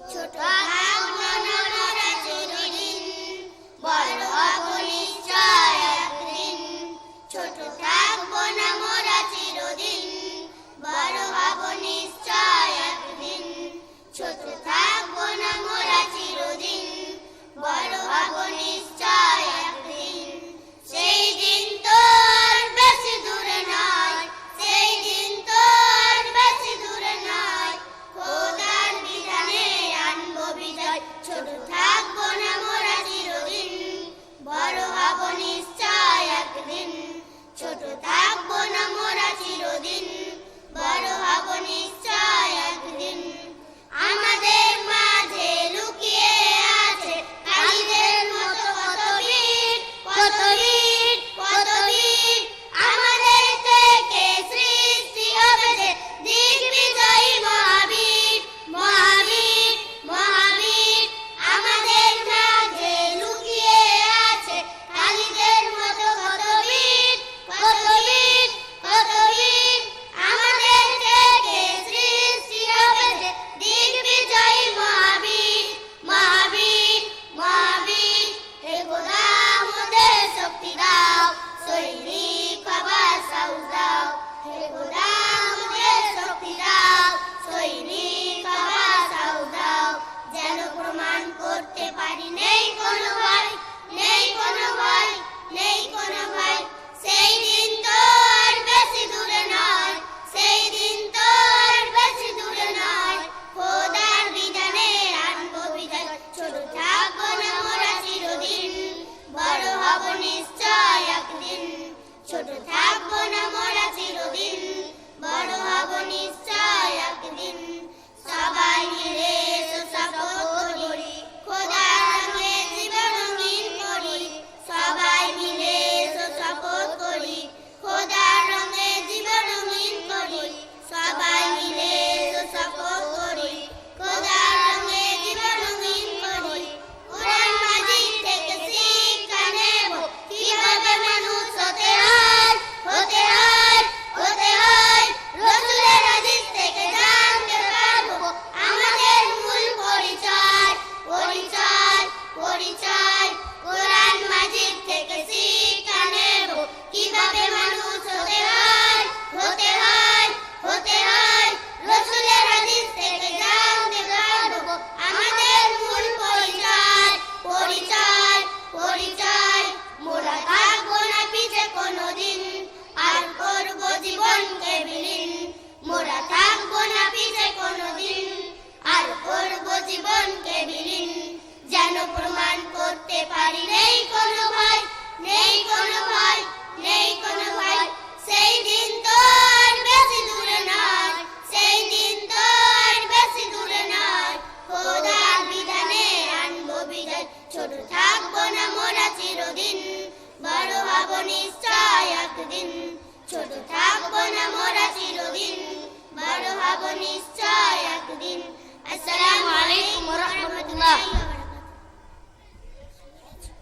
ছোট চিরদিন, বড় হব নিশ্চয় একদিন। ছোট থাকব না মোরা চিরদিন, বড় হব নিশ্চয় একদিন। ছোট আমরা থাকব না পিছে কোনোদিন। আর করব জীবনকে বিলীন। যেন প্রমাণ করতে পারি, নেই কোনো ভয়, নেই কোনো ভয়, নেই কোনো ভয়। সেই দিন তো আর বেশি দূরে নয়, সেই দিন তো আর বেশি দূরে নয়। খোদার বিধানে আনব বিজয়। ছোট থাকব না মোরা চিরদিন, বড় হব নিশ্চয় একদিন। ছোট থাকব না মোরা চিরদিন বড় হব নিশ্চয়।